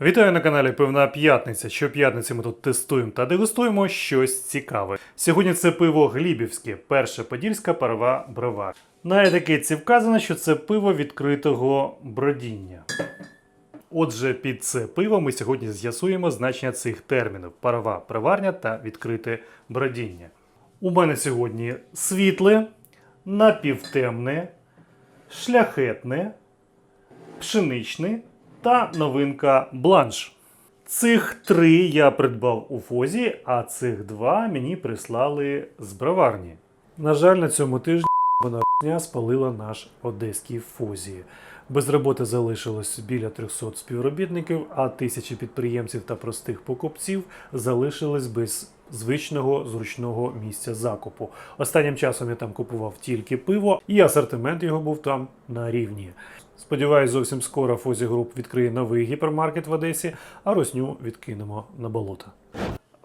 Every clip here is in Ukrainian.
Вітаю на каналі Пивна П'ятниця. Щоп'ятниці ми тут тестуємо та дегустуємо щось цікаве. Сьогодні це пиво Глібівське, перша подільська парова бровар. На етикетці вказано, що це пиво відкритого бродіння. Отже, під це пиво ми сьогодні з'ясуємо значення цих термінів: парова броварня та відкрите бродіння. У мене сьогодні світле, напівтемне, шляхетне, пшеничне та новинка бланш. Цих три я придбав у Фозі, а цих два мені прислали з броварні. На жаль, на цьому тижні вона спалила наш одеський Фозі. Без роботи залишилось біля 300 співробітників, а тисячі підприємців та простих покупців залишились без звичного зручного місця закупу. Останнім часом я там купував тільки пиво, і асортимент його був там на рівні. Сподіваюсь, зовсім скоро Фозі Груп відкриє новий гіпермаркет в Одесі, а росню відкинемо на болото.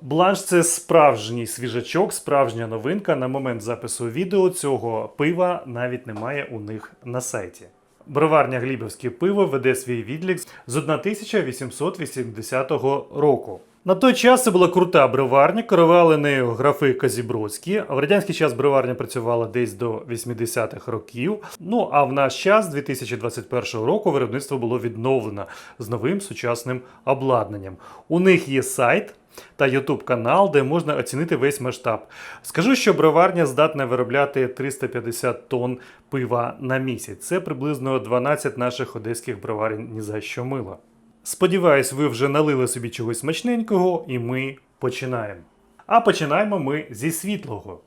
Бланш це справжній свіжачок, справжня новинка. На момент запису відео цього пива навіть немає у них на сайті. Броварня Глібовське пиво веде свій відлік з 1880 року. На той час це була крута броварня, керували нею графи Казібродські. В радянський час броварня працювала десь до 80-х років. Ну а в наш час, 2021 року, виробництво було відновлено з новим сучасним обладнанням. У них є сайт та YouTube канал, де можна оцінити весь масштаб. Скажу, що броварня здатна виробляти 350 тонн пива на місяць. Це приблизно 12 наших одеських броварень ні за що мило. Сподіваюсь, ви вже налили собі чогось смачненького, і ми починаємо. А починаємо ми зі світлого.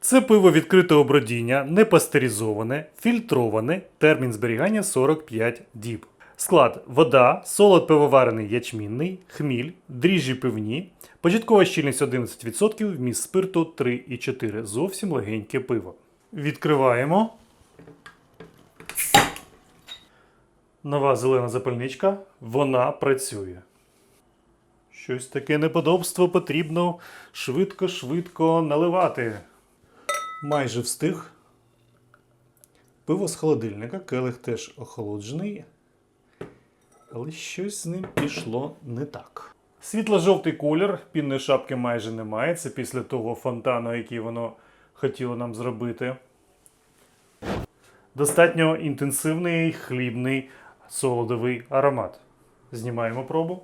Це пиво відкритого бродіння, не пастеризоване, фільтроване, термін зберігання 45 діб. Склад: вода, солод пивоварений ячмінний, хміль, дріжджі пивні, початкова щільність 11%, вміст спирту 3,4. Зовсім легеньке пиво. Відкриваємо. Нова зелена запальничка. Вона працює. Щось таке неподобство потрібно швидко-швидко наливати. Майже встиг. Пиво з холодильника, келих теж охолоджений. Але щось з ним пішло не так. Світло-жовтий колір, пінної шапки майже немає. Це після того фонтану, який воно хотіло нам зробити. Достатньо інтенсивний хлібний солодовий аромат. Знімаємо пробу.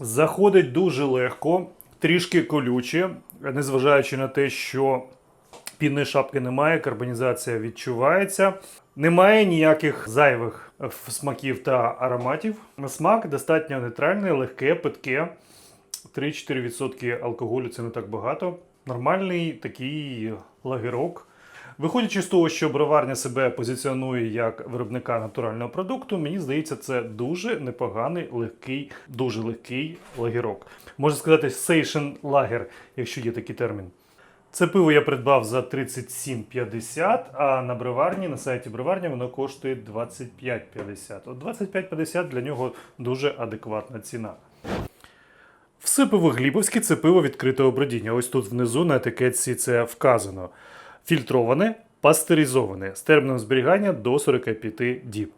Заходить дуже легко, трішки колюче, незважаючи на те, що пінної шапки немає, карбонізація відчувається. Немає ніяких зайвих смаків та ароматів. Смак достатньо нейтральний, легке, питке. 3-4% алкоголю це не так багато. Нормальний такий лагерок. Виходячи з того, що броварня себе позиціонує як виробника натурального продукту, мені здається, це дуже непоганий, легкий, дуже легкий лагерок. Можна сказати, сейшен лагер, якщо є такий термін. Це пиво я придбав за 37,50, а на броварні, на сайті броварні воно коштує 25,50. От 25,50 для нього дуже адекватна ціна. Все пиво Глібовське це пиво відкритого бродіння. Ось тут внизу на етикетці це вказано. Фільтроване, пастеризоване з терміном зберігання до 45 діб.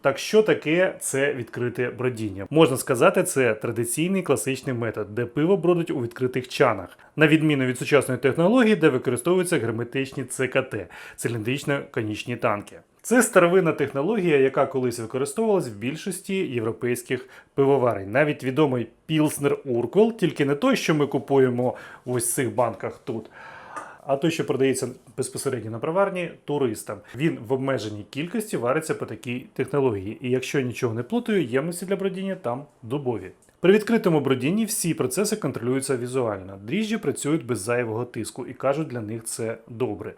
Так що таке це відкрите бродіння? Можна сказати, це традиційний класичний метод, де пиво бродить у відкритих чанах, на відміну від сучасної технології, де використовуються герметичні ЦКТ циліндрично-конічні танки. Це старовинна технологія, яка колись використовувалась в більшості європейських пивоварень. Навіть відомий Пілснер Уркол, тільки не той, що ми купуємо в ось цих банках тут. А той, що продається безпосередньо на броварні, туристам. Він в обмеженій кількості вариться по такій технології. І якщо нічого не плутаю, ємності для бродіння там дубові. При відкритому бродінні всі процеси контролюються візуально. Дріжджі працюють без зайвого тиску і кажуть, для них це добре.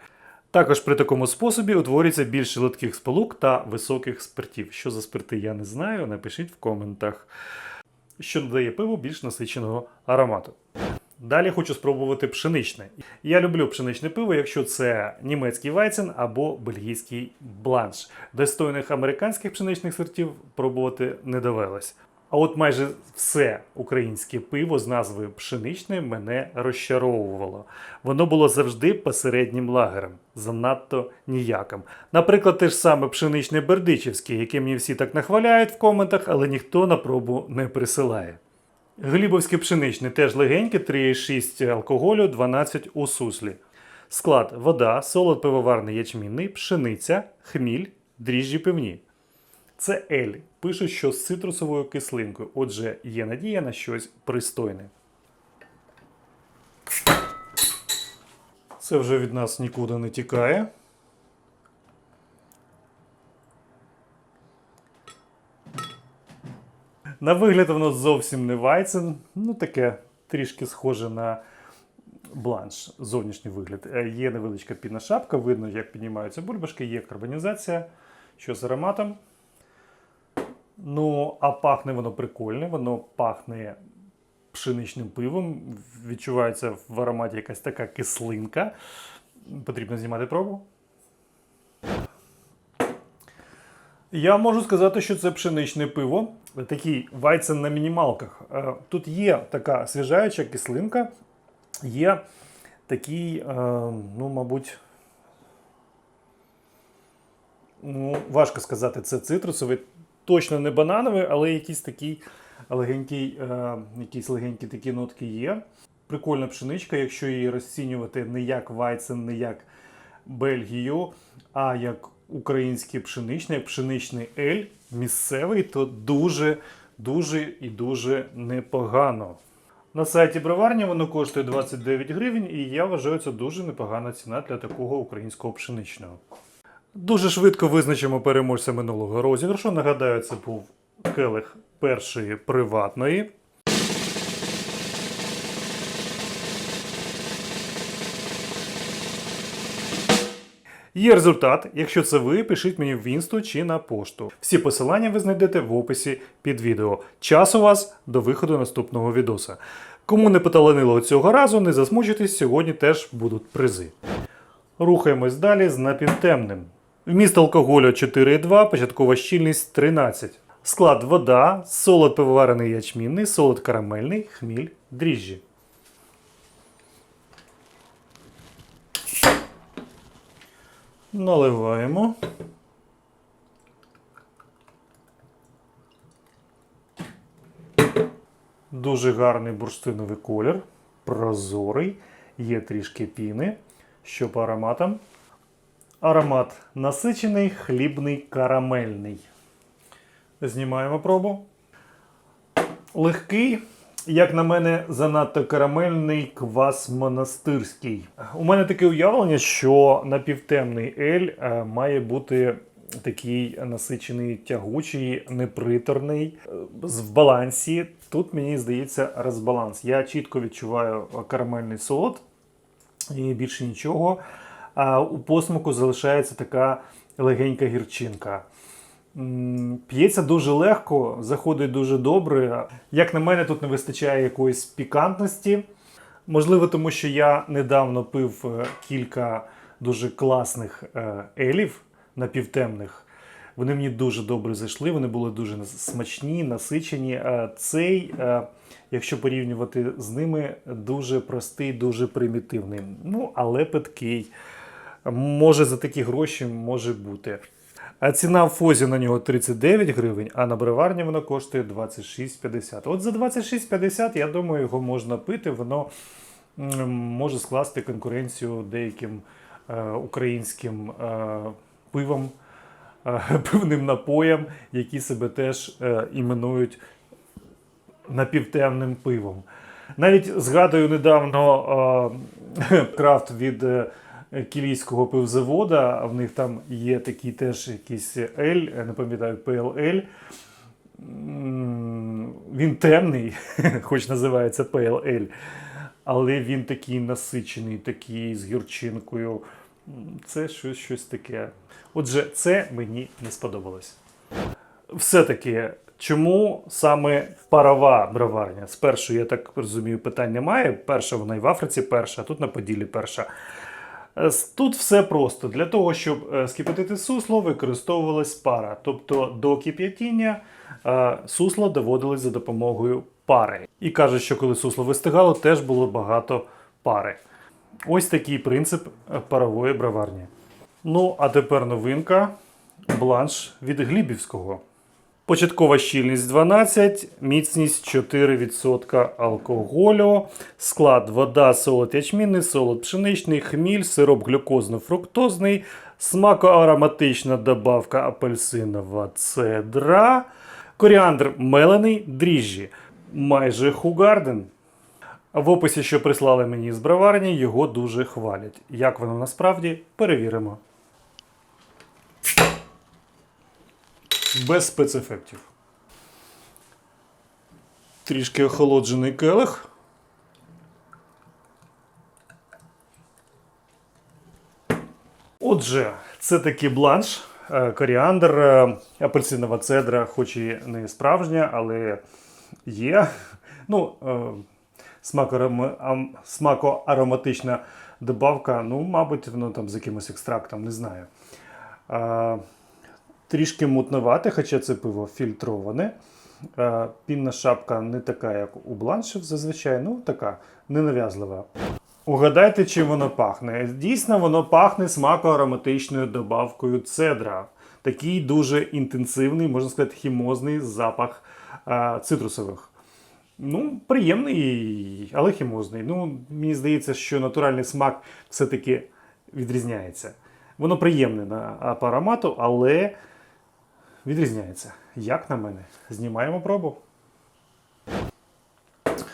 Також при такому способі утворюється більше литких сполук та високих спиртів. Що за спирти я не знаю, напишіть в коментах, що додає пиву більш насиченого аромату. Далі хочу спробувати пшеничне. Я люблю пшеничне пиво, якщо це німецький вайцен або бельгійський бланш. Достойних американських пшеничних сортів пробувати не довелось. А от майже все українське пиво з назвою пшеничне мене розчаровувало. Воно було завжди посереднім лагерем, занадто ніяким. Наприклад, те ж саме пшеничне бердичівське, яке мені всі так нахваляють в коментах, але ніхто на пробу не присилає. Глібовське пшеничне теж легеньке, 3,6 алкоголю, 12 у суслі. Склад вода, солод пивоварний ячмінний, пшениця, хміль, дріжджі пивні. Це Ель. Пишуть, що з цитрусовою кислинкою. Отже, є надія на щось пристойне. Це вже від нас нікуди не тікає. На вигляд воно зовсім не вайцен. Ну, таке трішки схоже на бланш, зовнішній вигляд. Е, Є невеличка пінна шапка, видно, як піднімаються бульбашки, є карбонізація. Що з ароматом? Ну, а пахне воно прикольне, воно пахне пшеничним пивом. Відчувається в ароматі якась така кислинка. Потрібно знімати пробу. Я можу сказати, що це пшеничне пиво. Такий вайцен на мінімалках. Е, Тут є така свіжаюча кислинка, є такий, е, ну, мабуть, ну, важко сказати, це цитрусовий, точно не банановий, але якийсь такий легенький, е, якісь легенькі такі нотки є. Прикольна пшеничка, якщо її розцінювати не як вайцен, не як Бельгію, а як український пшеничний, пшеничний ель місцевий, то дуже, дуже і дуже непогано. На сайті броварні воно коштує 29 гривень, і я вважаю, це дуже непогана ціна для такого українського пшеничного. Дуже швидко визначимо переможця минулого розіграшу. Нагадаю, це був келих першої приватної. Є результат. Якщо це ви, пишіть мені в інсту чи на пошту. Всі посилання ви знайдете в описі під відео. Час у вас до виходу наступного відоса. Кому не поталанило цього разу, не засмучуйтесь, сьогодні теж будуть призи. Рухаємось далі з напівтемним. Вміст алкоголю 4,2, початкова щільність 13. Склад вода, солод пивоварений ячмінний, солод карамельний, хміль, дріжджі. Наливаємо. Дуже гарний бурштиновий колір, прозорий, є трішки піни. Що по ароматам? Аромат насичений, хлібний, карамельний. Знімаємо пробу. Легкий, як на мене, занадто карамельний квас монастирський. У мене таке уявлення, що напівтемний ель е, має бути такий насичений, тягучий, неприторний, е, в балансі. Тут мені здається розбаланс. Я чітко відчуваю карамельний солод і більше нічого. А у посмаку залишається така легенька гірчинка. П'ється дуже легко, заходить дуже добре. Як на мене, тут не вистачає якоїсь пікантності. Можливо, тому що я недавно пив е, кілька дуже класних е, елів напівтемних. Вони мені дуже добре зайшли, вони були дуже смачні, насичені. Цей, е, якщо порівнювати з ними, дуже простий, дуже примітивний. Ну, але питкий. Може за такі гроші може бути. А ціна в Фозі на нього 39 гривень, а на броварні воно коштує 26,50. От за 26,50, я думаю, його можна пити. Воно може скласти конкуренцію деяким е, українським е, пивам, е, пивним напоям, які себе теж е, іменують напівтемним пивом. Навіть згадую недавно е, крафт від е, кілійського пивзавода. а В них там є такий теж якийсь ель, не пам'ятаю, PLL. Він темний, хоч називається PLL, але він такий насичений, такий з гірчинкою. Це щось, щось таке. Отже, це мені не сподобалось. Все-таки, чому саме парова броварня? Спершу, я так розумію, питань немає. Перша вона і в Африці перша, а тут на Поділлі перша. Е, Тут все просто. Для того, щоб е, скипятити сусло, використовувалась пара. Тобто до кип'ятіння е, сусло доводилось за допомогою пари. І кажуть, що коли сусло вистигало, теж було багато пари. Ось такий принцип е, парової броварні. Ну, а тепер новинка бланш від Глібівського. Початкова щільність 12, міцність 4% алкоголю, склад вода, солод ячмінний, солод пшеничний, хміль, сироп глюкозно-фруктозний, смакоароматична добавка апельсинова цедра, коріандр мелений, дріжджі, майже хугарден. В описі, що прислали мені з броварні, його дуже хвалять. Як воно насправді, перевіримо. Без спецефектів. Трішки охолоджений келих. Отже, це такий бланш, е, коріандр, е, апельсинова цедра, хоч і не справжня, але є. Ну, е, смакоароматична добавка, ну, мабуть, воно там з якимось екстрактом, не знаю. Е, Трішки мутновате, хоча це пиво фільтроване. Е, Пінна шапка не така, як у бланшів зазвичай, ну така ненав'язлива. Угадайте, чим воно пахне. Дійсно, воно пахне смакоароматичною добавкою цедра. Такий дуже інтенсивний, можна сказати, хімозний запах е, цитрусових. Ну, приємний, але хімозний. Ну, мені здається, що натуральний смак все-таки відрізняється. Воно приємне на по аромату, але відрізняється. Як на мене? Знімаємо пробу.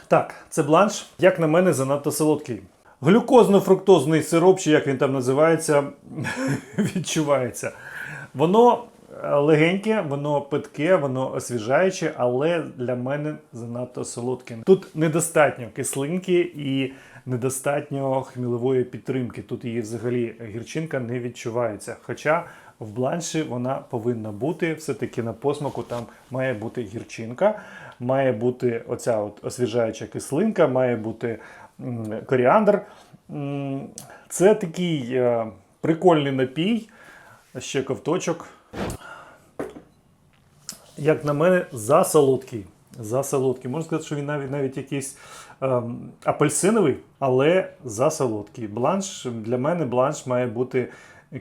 Так, це бланш, як на мене, занадто солодкий. Глюкозно-фруктозний сироп, чи як він там називається, відчувається. Воно е, легеньке, воно питке, воно освіжаюче, але для мене занадто солодке. Тут недостатньо кислинки і недостатньо хмілової підтримки. Тут її взагалі гірчинка не відчувається. Хоча в бланші вона повинна бути. Все-таки на посмаку там має бути гірчинка, має бути оця от освіжаюча кислинка, має бути коріандр. Це такий е, прикольний напій, ще ковточок. Як на мене, засолодкий. Засолодкий. Можна сказати, що він навіть навіть якийсь ем, апельсиновий, але засолодкий. Бланш для мене бланш має бути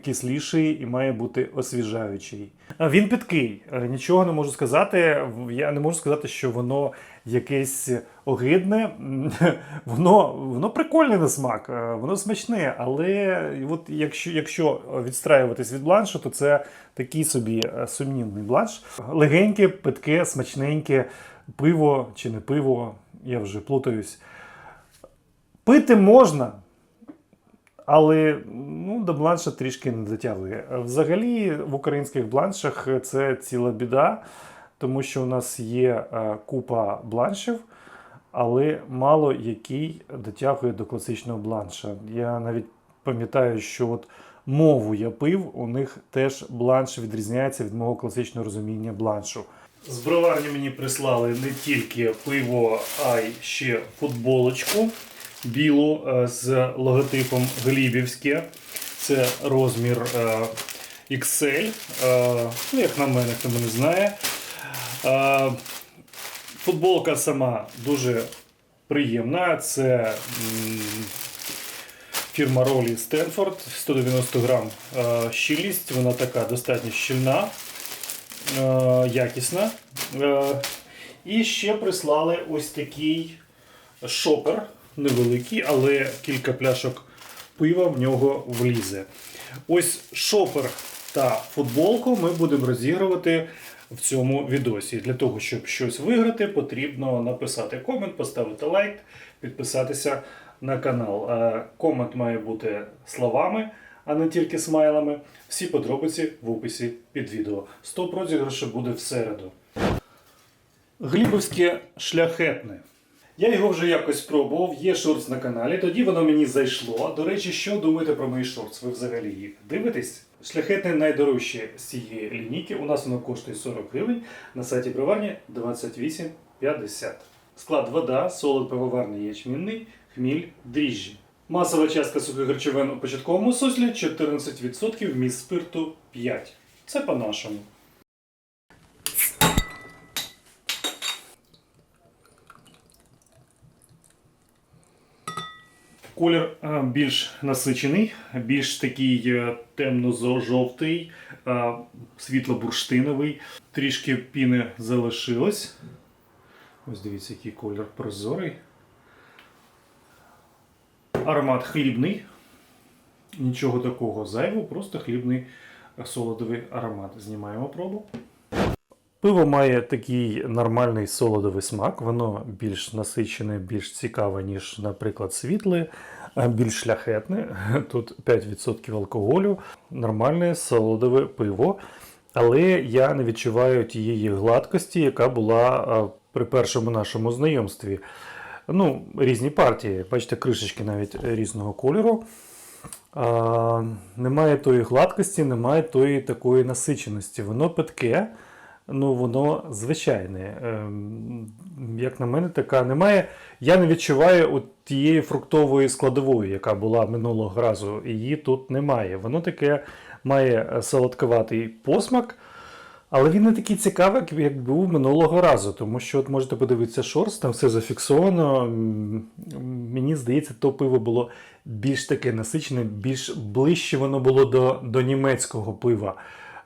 кисліший і має бути освіжаючий. Він підкий. Е, Нічого не можу сказати. Я не можу сказати, що воно якесь огидне. Воно, воно прикольне на смак, е, воно смачне, але от якщо, якщо відстраюватись від бланшу, то це такий собі е, сумнівний бланш. Легеньке, питке, смачненьке, пиво чи не пиво, я вже плутаюсь. Пити можна, але ну, до бланша трішки не дотягує. Взагалі в українських бланшах це ціла біда, тому що у нас є е, купа бланшів, але мало який дотягує до класичного бланша. Я навіть пам'ятаю, що от мову я пив, у них теж бланш відрізняється від мого класичного розуміння бланшу. З броварні мені прислали не тільки пиво, а й ще футболочку білу е, з логотипом Глібівське. Це розмір е, XL. Е, Ну, як на мене, хто мене знає. Футболка сама дуже приємна. Це фірма Ролі Стенфорд, 190 грам щільність. Вона така достатньо щільна, якісна. І ще прислали ось такий шопер невеликий, але кілька пляшок пива в нього влізе. Ось шопер та футболку ми будемо розігрувати в цьому відосі. Для того, щоб щось виграти, потрібно написати комент, поставити лайк, підписатися на канал. Е, Комент має бути словами, а не тільки смайлами. Всі подробиці в описі під відео. Стоп розіграшу буде в середу. Глібовське шляхетне. Я його вже якось спробував, є шортс на каналі, тоді воно мені зайшло. До речі, що думаєте про мої шортс? Ви взагалі їх дивитесь? Шляхетне найдорожче з цієї лінійки. У нас воно коштує 40 гривень, на сайті броварні 28,50. Склад вода, солод пивоварний ячмінний, хміль, дріжджі. Масова частка сухих речовин у початковому суслі 14%, вміст спирту 5%. Це по-нашому. Колір е, більш насичений, більш такий е, темно-жовтий, е, світло-бурштиновий. Трішки піни залишилось. Ось дивіться, який колір прозорий. Аромат хлібний. Нічого такого зайвого, просто хлібний солодовий аромат. Знімаємо пробу. Пиво має такий нормальний солодовий смак, воно більш насичене, більш цікаве, ніж, наприклад, світле, більш шляхетне. Тут 5% алкоголю, нормальне солодове пиво. Але я не відчуваю тієї гладкості, яка була при першому нашому знайомстві. Ну, різні партії. Бачите, кришечки навіть різного кольору. А, немає тої гладкості, немає тої такої насиченості. Воно питке, ну воно звичайне. Ем, як на мене, така немає. Я не відчуваю от тієї фруктової складової, яка була минулого разу. Її тут немає. Воно таке має е, солодковатий посмак. Але він не такий цікавий, як- був минулого разу, тому що от можете подивитися шорс, там все зафіксовано. Мені здається, то пиво було більш таке насичене, більш ближче воно було до, до німецького пива.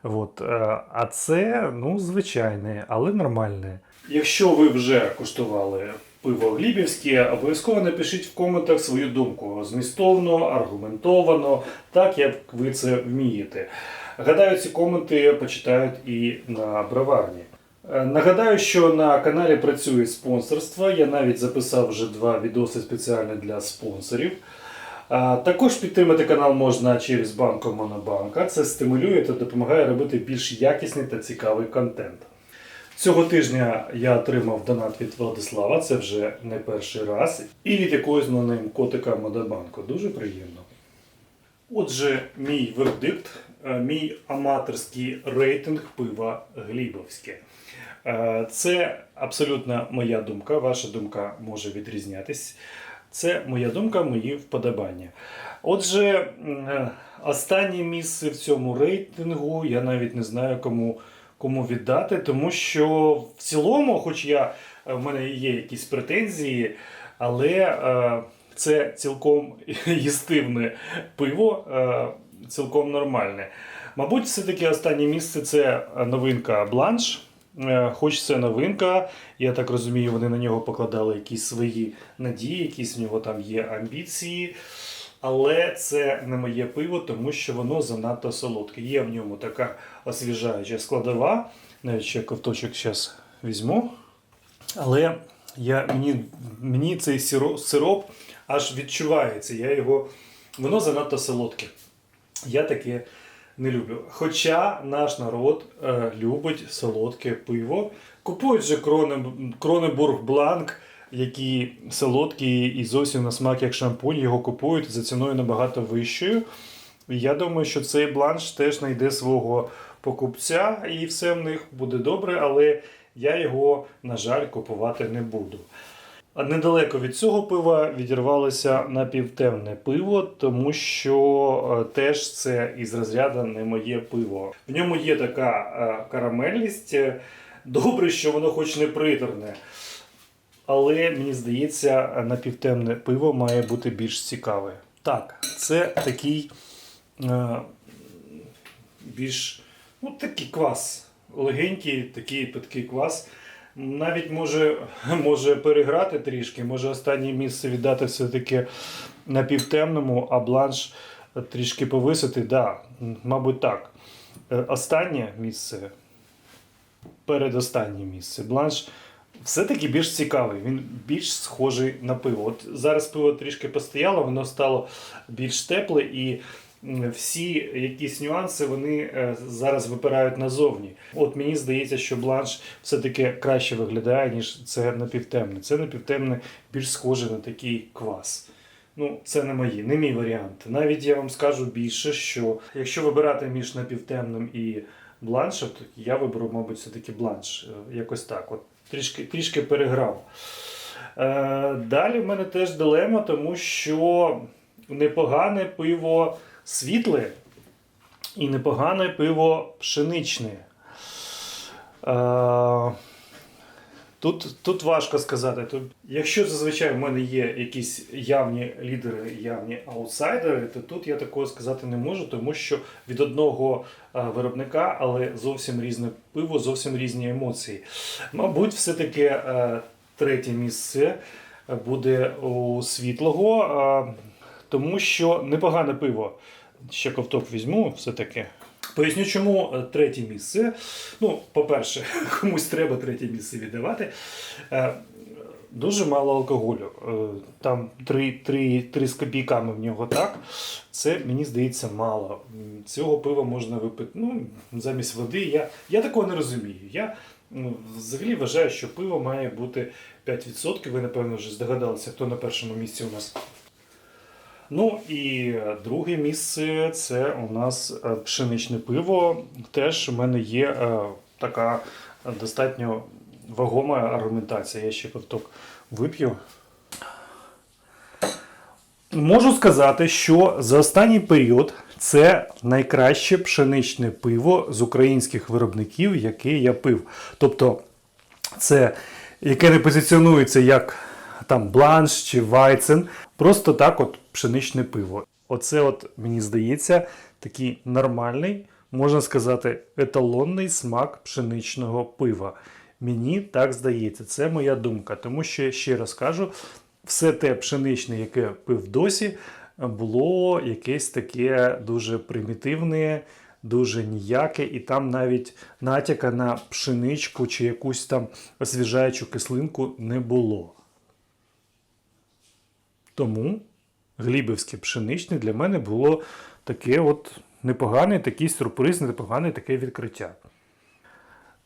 От. е, А це, ну, звичайне, але нормальне. Якщо ви вже куштували пиво глібівське, обов'язково напишіть в коментах свою думку. Змістовно, аргументовано, так як ви це вмієте. Гадаю, ці коменти почитають і на броварні. Е, Нагадаю, що на каналі працює спонсорство. Я навіть записав вже два відоси спеціально для спонсорів. Також підтримати канал можна через банку Монобанка. Це стимулює та допомагає робити більш якісний та цікавий контент. Цього тижня я отримав донат від Владислава, це вже не перший раз, і від якогось нонейм котика Монобанку. Дуже приємно. Отже, мій вердикт, е, мій аматорський рейтинг пива Глібовське. Е, Це абсолютно моя думка. Ваша думка може відрізнятись. Це моя думка, мої вподобання. Отже, е, останнє місце в цьому рейтингу я навіть не знаю, кому, кому віддати, тому що в цілому, хоч я, е, в мене є якісь претензії, але е, це цілком їстивне пиво, цілком нормальне. Мабуть, все-таки останнє місце це новинка Бланш. Е, Хоч це новинка, я так розумію, вони на нього покладали якісь свої надії, якісь в нього там є амбіції. Але це не моє пиво, тому що воно занадто солодке. Є в ньому така освіжаюча складова. Навіть ще ковточок зараз візьму. Але я, мені, мені цей сироп, сироп аж відчувається. Я його, воно занадто солодке. Я таке не люблю. Хоча наш народ е, любить солодке пиво. Купують же Кронебург Бланк, які солодкі і зовсім на смак як шампунь. Його купують за ціною набагато вищою. Я думаю, що цей бланш теж знайде свого покупця, і все в них буде добре, але я його, на жаль, купувати не буду. Недалеко від цього пива відірвалося напівтемне пиво, тому що е, теж це із розряду не моє пиво. В ньому є така е, карамельність. Е, Добре, що воно хоч не приторне. Але мені здається, напівтемне пиво має бути більш цікаве. Так, це такий е, більш ну, такий квас. Легенький, такий питкий квас. Навіть може, може переграти трішки, може останнє місце віддати все-таки напівтемному, а бланш трішки повисити. Да, мабуть, так. Е, Останнє місце, передостаннє місце. Бланш все-таки більш цікавий, він більш схожий на пиво. От зараз пиво трішки постояло, воно стало більш тепле і всі якісь нюанси вони е, зараз випирають назовні. От мені здається, що бланш все-таки краще виглядає, ніж це напівтемне. Це напівтемне більш схоже на такий квас. Ну, це не мої, не мій варіант. Навіть я вам скажу більше, що якщо вибирати між напівтемним і бланшем, то я виберу, мабуть, все-таки бланш. Е, Якось так. От трішки, трішки переграв. Е, далі в мене теж дилема, тому що непогане пиво світле і непогане пиво пшеничне. Е, Тут, тут важко сказати. Тут, якщо зазвичай в мене є якісь явні лідери, явні аутсайдери, то тут я такого сказати не можу, тому що від одного е, виробника, але зовсім різне пиво, зовсім різні емоції. Мабуть, все-таки е, третє місце буде у світлого, е, тому що непогане пиво. Ще ковток візьму все-таки. Поясню, чому е, третє місце. Ну, по-перше, комусь треба третє місце віддавати. Е, Дуже мало алкоголю. Е, Там 3, 3, 3 з копійками в нього так. Це мені здається мало. Цього пива можна випити ну, замість води. Я, я такого не розумію. Я ну, взагалі вважаю, що пиво має бути 5%. Ви, напевно, вже здогадалися, хто на першому місці у нас. Ну і друге місце це у нас е, пшеничне пиво. Теж у мене є е, така достатньо вагома аргументація. Я ще ковток вип'ю. Можу сказати, що за останній період це найкраще пшеничне пиво з українських виробників, яке я пив. Тобто, це яке не позиціонується як там бланш чи вайцен, просто так от пшеничне пиво. Оце, от, мені здається, такий нормальний, можна сказати, еталонний смак пшеничного пива. Мені так здається, це моя думка. Тому що, ще раз кажу, все те пшеничне, яке пив досі, було якесь таке дуже примітивне, дуже ніяке, і там навіть натяка на пшеничку чи якусь там освіжаючу кислинку не було. Тому глібівське пшеничне для мене було таке от непоганий такий сюрприз, непогане таке відкриття.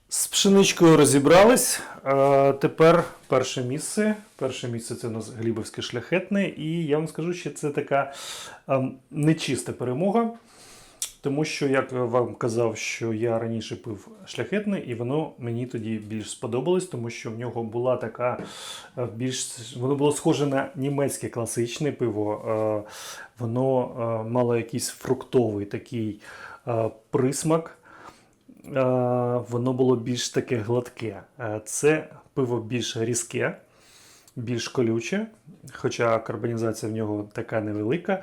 З пшеничкою розібрались. А тепер перше місце. Перше місце це у нас Глібовське шляхетне, і я вам скажу, що це така ем, нечиста перемога. Тому що, як вам казав, що я раніше пив шляхетне, і воно мені тоді більш сподобалось, тому що в нього була така е, більш воно було схоже на німецьке класичне пиво. Е, Воно е, мало якийсь фруктовий такий присмак. Воно було більш таке гладке. Це пиво більш різке, більш колюче, хоча карбонізація в нього така невелика.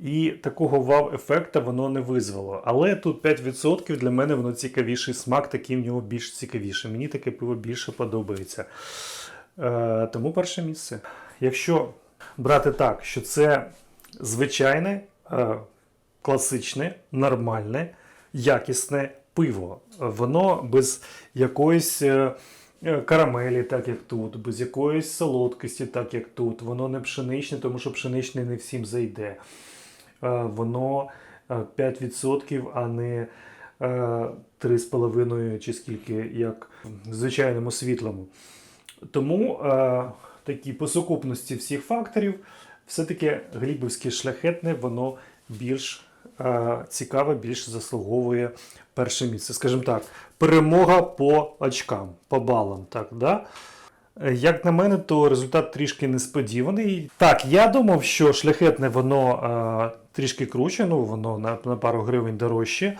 І такого вау-ефекта воно не визвало. Але тут 5% для мене воно цікавіший смак, такий в нього більш цікавіший. Мені таке пиво більше подобається. Е, тому перше місце. Якщо брати так, що це звичайне, е, класичне, нормальне, якісне пиво, воно без якоїсь. е, е, Карамелі, так як тут, без якоїсь солодкості, так як тут. Воно не пшеничне, тому що пшеничне не всім зайде. Е, Воно е, 5%, а не е, 3,5 чи скільки, як звичайному світлому. Тому е, такі по сукупності всіх факторів, все-таки глібівське шляхетне, воно більш е, цікаве, більш заслуговує перше місце. Скажімо так, перемога по очкам, по балам. Так, да? Е, Як на мене, то результат трішки несподіваний. Так, я думав, що шляхетне воно е, трішки круче, ну воно на, на пару гривень дорожче. Е,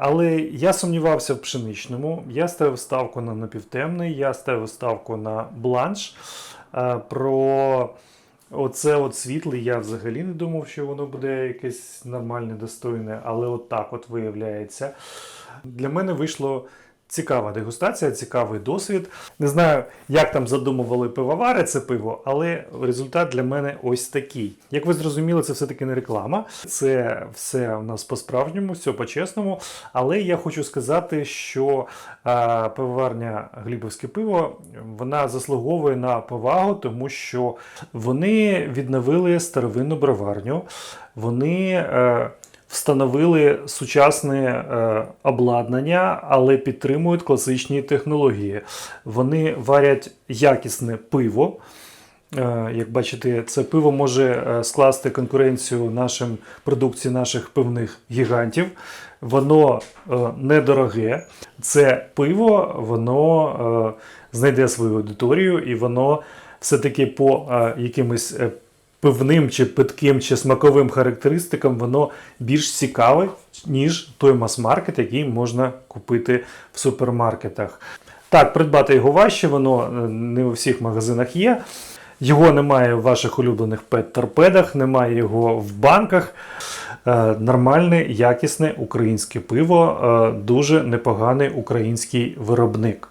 але я сумнівався в пшеничному. Я ставив ставку на напівтемний, я ставив ставку на бланш. Е, про оце от світлий я взагалі не думав, що воно буде якесь нормальне, достойне, але от так от виявляється. Для мене вийшло цікава дегустація, цікавий досвід. Не знаю, як там задумували пивовари це пиво, але результат для мене ось такий. Як ви зрозуміли, це все-таки не реклама. Це все у нас по-справжньому, все по-чесному. Але я хочу сказати, що а, пивоварня Глібовське пиво вона заслуговує на повагу, тому що вони відновили старовинну броварню. Вони. Е, встановили сучасне е, обладнання, але підтримують класичні технології. Вони варять якісне пиво. Е, Як бачите, це пиво може е, скласти конкуренцію нашим продукції наших пивних гігантів. Воно недороге. Це пиво, воно знайде свою аудиторію і воно все-таки по якимось пивним чи питким чи смаковим характеристикам, воно більш цікаве, ніж той мас-маркет, який можна купити в супермаркетах. Так, придбати його важче, воно е, не у всіх магазинах є. Його немає в ваших улюблених пет-торпедах, немає його в банках. Е, Нормальне, якісне українське пиво, е, дуже непоганий український виробник.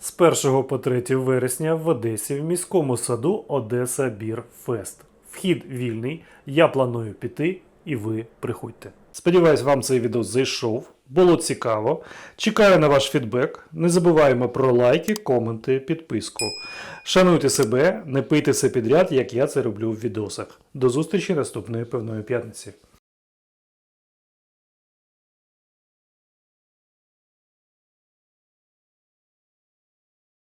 З 1 по 3 вересня в Одесі в міському саду Одеса Бір Фест. Вхід вільний. Я планую піти, і ви приходьте. Сподіваюсь, вам цей відео зайшов. Було цікаво. Чекаю на ваш фідбек. Не забуваємо про лайки, коменти, підписку. Шануйте себе, не пийте все підряд, як я це роблю в відосах. До зустрічі наступної певної п'ятниці.